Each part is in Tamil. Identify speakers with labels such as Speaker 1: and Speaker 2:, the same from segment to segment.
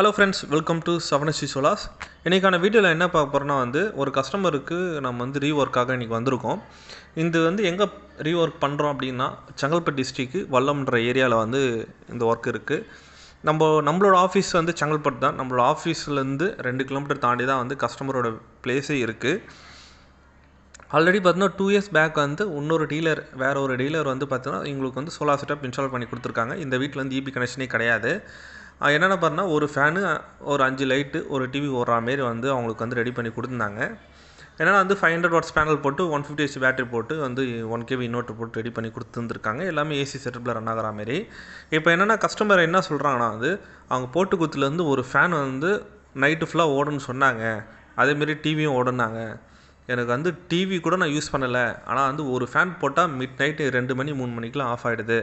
Speaker 1: ஹலோ ஃப்ரெண்ட்ஸ் வெல்கம் டு செவனசி சோலாஸ் இன்றைக்கான வீடியோவில் என்ன பார்க்க போகிறோன்னா வந்து ஒரு கஸ்டமருக்கு நம்ம வந்து ரீஒர்க்காக இன்றைக்கி வந்திருக்கோம். இது வந்து எங்கே ரீஒர்க் பண்ணுறோம் அப்படின்னா செங்கல்பட்டு டிஸ்ட்ரிக்கு வல்லம்ன்ற ஏரியாவில் வந்து இந்த ஒர்க் இருக்குது நம்ம நம்மளோட ஆஃபீஸ் வந்து செங்கல்பட்டு தான். நம்மளோட ஆஃபீஸ்லேருந்து ரெண்டு கிலோமீட்டர் தாண்டி தான் வந்து கஸ்டமரோட பிளேஸே இருக்குது ஆல்ரெடி பார்த்தீங்கன்னா டூ இயர்ஸ் பேக் வந்து இன்னொரு டீலர் வேறு ஒரு டீலர் வந்து பார்த்தீங்கன்னா எங்களுக்கு வந்து சோலார் செட்டப் இன்ஸ்டால் பண்ணி கொடுத்துருக்காங்க. இந்த வீட்டில் வந்து இபி கனெக்ஷனே கிடையாது. என்னென்ன பண்ணால் ஒரு ஃபேனு ஒரு அஞ்சு லைட்டு ஒரு டிவி ஓடுற மாரி வந்து அவங்களுக்கு வந்து ரெடி பண்ணி கொடுத்துருந்தாங்க. என்னென்னா வந்து ஃபைவ் ஹண்ட்ரட் வாட்ஸ் பேனல் போட்டு ஒன் ஃபிஃப்டி ஹெச் பேட்டரி போட்டு வந்து ஒன் கேவி இன்வெர்ட்டர் போட்டு ரெடி பண்ணி கொடுத்துருந்துருக்காங்க. எல்லாமே ஏசி செட்டப்பில் ரன் ஆகிற மாரி. இப்போ என்னென்னா கஸ்டமர் என்ன சொல்கிறாங்கன்னா வந்து அவங்க போட்டு குத்துலேருந்து ஒரு ஃபேன் வந்து நைட்டு ஃபுல்லாக ஓடுன்னு சொன்னாங்க. அதேமாரி டிவியும் ஓடுனாங்க. எனக்கு வந்து டிவி கூட நான் யூஸ் பண்ணலை. ஆனால் வந்து ஒரு ஃபேன் போட்டால் மிட் நைட்டு ரெண்டு மணி மூணு மணிக்கெலாம் ஆஃப் ஆகிடுது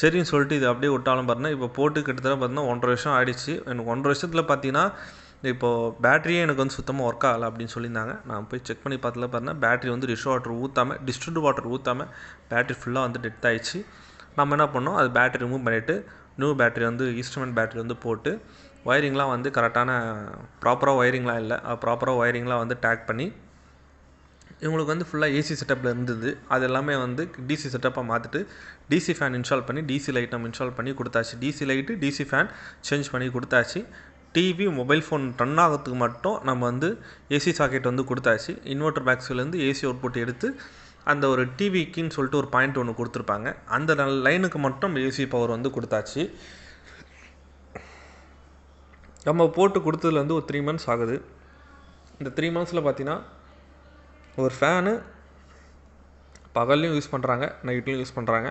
Speaker 1: சரின்னு சொல்லிட்டு இது அப்படியே விட்டாலும் பார்த்தீங்கன்னா இப்போ போட்டு கிட்டத்தட்ட பார்த்தீங்கன்னா ஒன்றரை வருஷம் ஆயிடுச்சு. எனக்கு ஒன்றரை வருஷத்தில் பார்த்தீங்கன்னா இப்போது பேட்டரியே எனக்கு வந்து சுத்தமாக ஒர்க் ஆகலை அப்படின்னு சொல்லியிருந்தாங்க. நான் போய் செக் பண்ணி பார்த்தல பார்த்தீங்கன்னா பேட்டரி வந்து ரிஷ் வாட்டர் ஊற்றாமல் டிஸ்ட்ரிபியூட் வாட்டர் ஊற்றாமல் பேட்டரி ஃபுல்லாக வந்து டெத் ஆயிடுச்சு. நம்ம என்ன பண்ணோம் அது பேட்டரி ரிமூவ் பண்ணிவிட்டு நியூ பேட்டரி வந்து இன்ஸ்ட்ருமெண்ட் பேட்டரி வந்து போட்டு ஒயரிங்லாம் வந்து கரெக்டான ப்ராப்பராக ஒயரிங்லாம் இல்லை. ப்ராப்பராக ஒயரிங்லாம் வந்து டேக் பண்ணி இவங்களுக்கு வந்து ஃபுல்லாக ஏசி செட்டப்பில் இருந்தது. அது எல்லாமே வந்து டிசி செட்டப்பாக மாற்றிட்டு டிசி ஃபேன் இன்ஸ்டால் பண்ணி டிசி லைட் நம்ம இன்ஸ்டால் பண்ணி கொடுத்தாச்சு. DC light DC fan change பண்ணி கொடுத்தாச்சு. டிவி மொபைல் ஃபோன் ரன் ஆகிறதுக்கு மட்டும் நம்ம வந்து ஏசி சாக்கெட் வந்து கொடுத்தாச்சு. இன்வெர்டர் பேக்ஸ்லேருந்து ஏசி அவுட்புட் எடுத்து அந்த ஒரு டிவிக்குன்னு சொல்லிட்டு ஒரு பாயிண்ட் ஒன்று கொடுத்துருப்பாங்க. அந்த லைனுக்கு மட்டும் ஏசி பவர் வந்து கொடுத்தாச்சு. நம்ம போட்டு கொடுத்ததுலேருந்து ஒரு த்ரீ மந்த்ஸ் ஆகுது. இந்த த்ரீ மந்த்ஸில் பார்த்தீங்கன்னா ஒரு ஃபேனு பகல்லையும் யூஸ் பண்ணுறாங்க நைட்லையும் யூஸ் பண்ணுறாங்க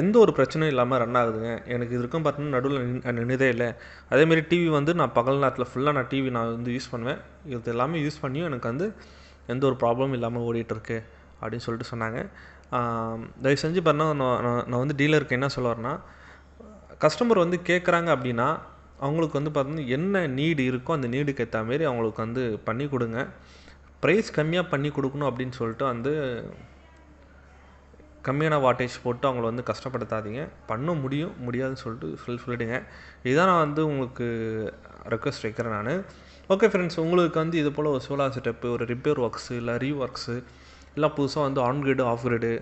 Speaker 1: எந்த ஒரு பிரச்சனையும் இல்லாமல் ரன் ஆகுதுங்க. எனக்கு இது இருக்கும் பார்த்தீங்கன்னா நடுவில் நின்றதே இல்லை. அதேமாரி டிவி வந்து நான் பகல் நேரத்தில் ஃபுல்லாக நான் டிவி நான் வந்து யூஸ் பண்ணுவேன். இது எல்லாமே யூஸ் பண்ணியும் எனக்கு வந்து எந்த ஒரு ப்ராப்ளமும் இல்லாமல் ஓடிட்டுருக்கு அப்படின்னு சொல்லிட்டு சொன்னாங்க. தயவு செஞ்சு பண்ண நான் நான் வந்து டீலருக்கு என்ன சொல்ல வரேன்னா கஸ்டமர் வந்து கேட்குறாங்க அப்படின்னா அவங்களுக்கு வந்து பார்த்தீங்கன்னா என்ன நீடு இருக்கோ அந்த நீடுக்கு ஏற்ற மாரி அவங்களுக்கு வந்து பண்ணி கொடுங்க. ப்ரைஸ் கம்மியாக பண்ணி கொடுக்கணும் அப்படின்னு சொல்லிட்டு வந்து கம்மியான வாட்டேஜ் போட்டு அவங்கள வந்து கஷ்டப்படுத்தாதீங்க. பண்ண முடியும் முடியாதுன்னு சொல்லிட்டு சொல்லி சொல்லிவிடுங்க இதுதான் நான் வந்து உங்களுக்கு ரெக்வஸ்ட் வைக்கிறேன் நான். ஓகே ஃப்ரெண்ட்ஸ் உங்களுக்கு வந்து இது போல் ஒரு சோலார் செட்டப்பு ஒரு ரிப்பேர் ஒர்க்ஸு இல்லை ரீ ஒர்க்ஸு இல்லை புதுசாக வந்து on grid off grid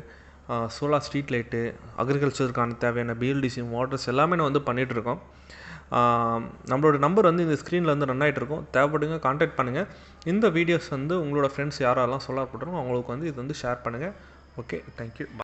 Speaker 1: solar street light அக்ரிகல்ச்சருக்கான தேவையான பிஎல்டிசி வாட்டர்ஸ் எல்லாமே நான் வந்து பண்ணிகிட்ருக்கோம் நம்மளோட நம்பர் வந்து இந்த ஸ்க்ரீனில் வந்து ரன் ஆகிட்டு இருக்கும் தேவைப்படுங்க காண்டாக்ட் பண்ணுங்கள் இந்த வீடியோஸ் வந்து உங்களோட ஃப்ரெண்ட்ஸ் யாரெல்லாம் சொல்லார் அவங்களுக்கு வந்து இது வந்து ஷேர் பண்ணுங்கள் ஓகே தேங்க்யூ